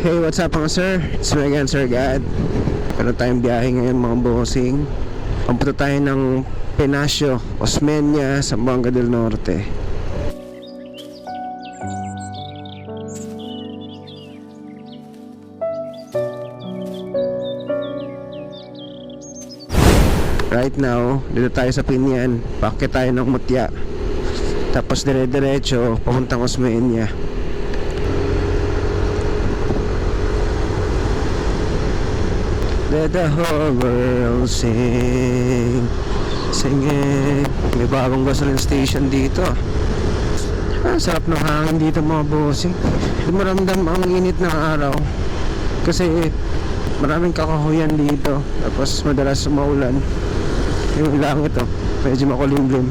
Hey, what's up mga sir? It's me again, Sir God. Meron tayong biyahe ngayon mga bossing. Papunta tayo ng Penasio, Osmeña, Zamboanga del Norte. Right now, dito tayo sa Pinyan. Bakit tayo ng Mutya. Tapos dire-diretso, papuntang Osmeña. Let the whole world sing. Singing May bagong gasoline station dito. Ah, Sarap ng hangin dito mga bossing. Hindi mo ramdam ang init ng araw. Kasi maraming kakahuyan dito. Tapos madalas maulan Yung langit oh Medyo makulimlim.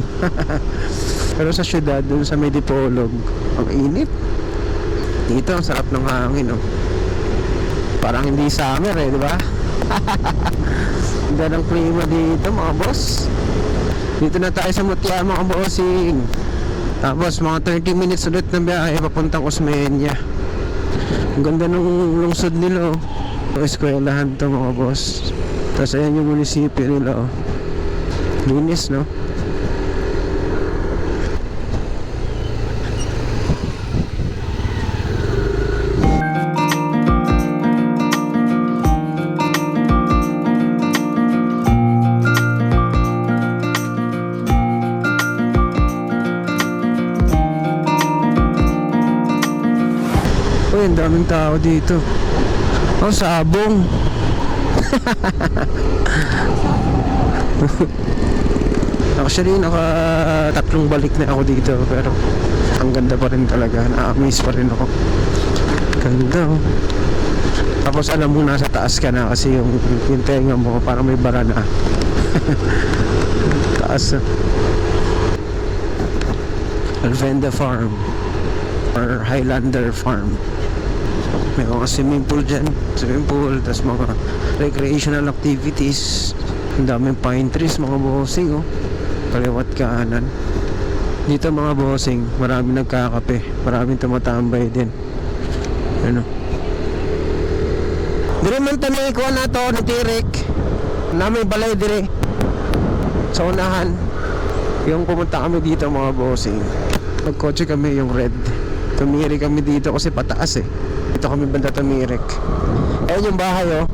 Pero sa syudad, dun sa Medipolog Ang init. Dito, ang sarap ng hangin oh. Parang hindi summer eh, di ba? Ganda ng klima dito mga boss. Dito na tayo sa Mutya mga bossing. Tapos mga 30 minutes ulit na biyahe papuntang Osmeña. Ang ganda ng lungsod nila oh. Eskwelahan to mga boss. Tapos ayan yung munisipyo nila oh. Linis no ang daming tao dito. Oh, sabong. Actually, naka tatlong balik na ako dito pero ang ganda pa rin talaga. Na-amaze pa rin ako. Ganda oh. Tapos alam mo nasa taas ka na kasi yung, yung tenga mo parang may bara na. taas na. Alvenda Farm or Highlander Farm. May mga swimming pool dyan. Swimming pool, tas mga recreational activities. Ang daming pine trees, mga bossing, oh. Kaliwat kanan. Dito mga bossing, marami nagkakape. Maraming tumatambay din. Ano? Dire man tanay ko na to, natirik. Na may balay dire. Sa unahan. Yung pumunta kami dito mga bossing. Nagkotse kami yung red. Tumiri kami dito kasi pataas eh. Dito kami banda tumirik. Ayun yung bahay oh.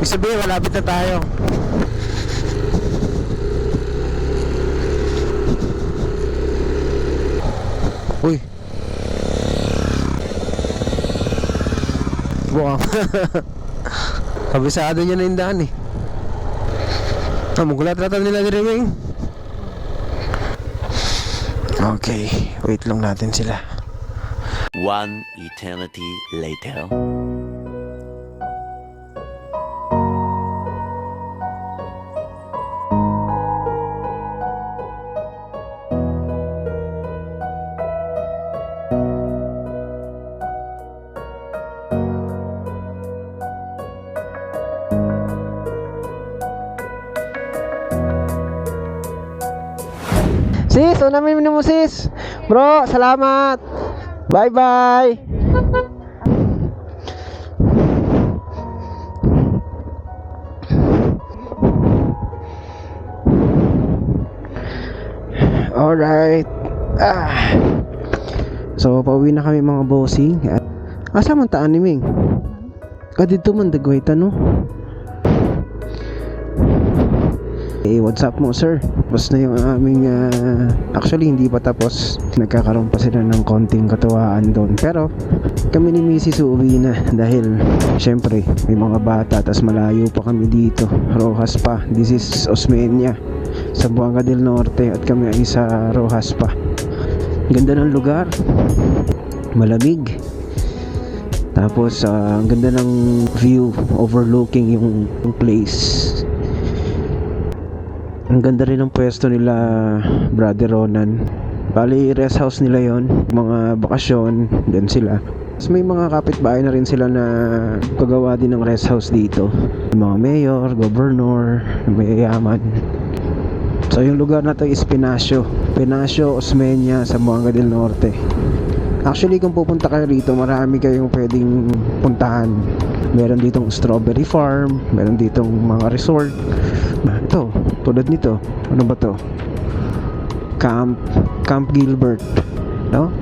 Ibig sabihin, malapit na tayo. Uy. Wow. Kabisado niya na yung daan eh. Ah, mugulat rata nila diriming. Okay, wait lang natin sila. One eternity later. Sis, unamin mo sis. Bro, salamat. Bye-bye. Alright. Ah. So, pauwi na kami mga bossing. Asa man taan ni Ming? Kadito man dagway no? Eh, what's up mo, sir? Tapos na yung aming, ah, actually, hindi pa tapos. Nagkakaroon pa sila ng konting katuwaan doon. Pero, kami ni Mrs. uuwi na dahil, syempre, may mga bata, tas malayo pa kami dito. Rojas pa. This is Osmeña, sa Buanga del Norte, at kami ay sa Rojas pa. Ganda ng lugar. Malamig. Tapos, ah, ang ganda ng view overlooking yung place. Ang ganda rin ng pwesto nila, Brother Ronan. Bali, rest house nila yon Mga bakasyon, din sila. Tapos may mga kapitbahay na rin sila na kagawa din ng rest house dito. Mga mayor, governor, mayayaman. So yung lugar na to is Pinasio. Pinasio, Osmeña, Zamboanga del Norte. Actually, kung pupunta kayo rito, marami kayong pwedeng puntahan. Meron ditong strawberry farm, meron ditong mga resort. Ito, tulad nito. Ano ba to? Camp, Camp Gilbert. No?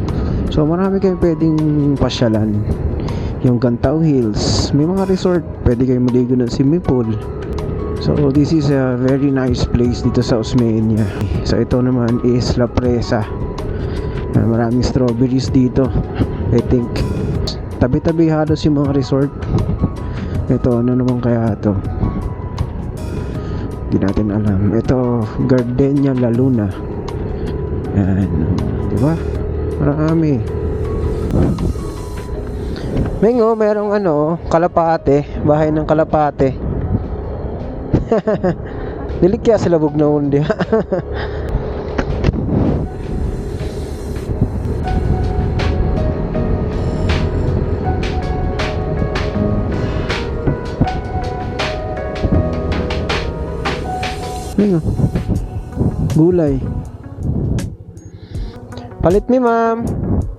So, marami kayong pwedeng pasyalan. Yung Gantao Hills, may mga resort. Pwede kayong maligo ng swimming pool. So, this is a very nice place dito sa Osmeña. So, ito naman is La Presa. Maraming strawberries dito. I think tabi-tabi halos yung mga resort. Ito, ano naman kaya to? Hindi natin alam. Ito, Gardenia La Luna. Yan. Di ba? Marami. Mengo, merong ano, kalapate. Bahay ng kalapate. Dilikya sila bug na undi. Mengo. Gulay. Palit mi, ma'am.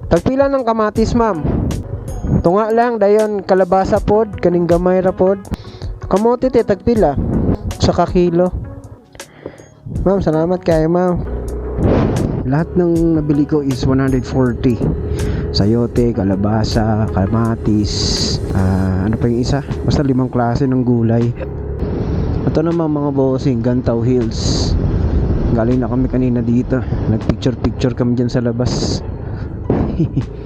Tagpila ng kamatis, ma'am. Tunga lang, dayon kalabasa pod, kaning gamay ra pod. Kamote te, tagpila. Sa kakilo. Ma'am, salamat kayo, ma'am. Lahat ng nabili ko is 140. Sayote, kalabasa, kamatis, ah, ano pa yung isa? Basta limang klase ng gulay. Ito naman mga bossing, Gantaw Hills. Galing na kami kanina dito. Nagpicture-picture kami dyan sa labas.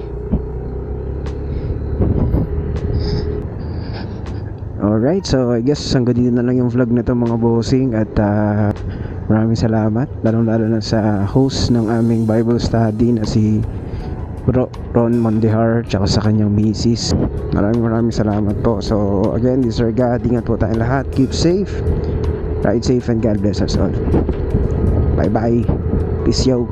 Alright, so I guess hanggang dito na lang yung vlog na to mga bossing at ah, maraming salamat lalong lalo na sa host ng aming Bible study na si Ro- Ron Mondehar tsaka sa kanyang misis. Maraming maraming salamat po. So again this is our God. Ingat po tayong lahat. Keep safe. Ride safe and God bless us all. Bye bye peace yo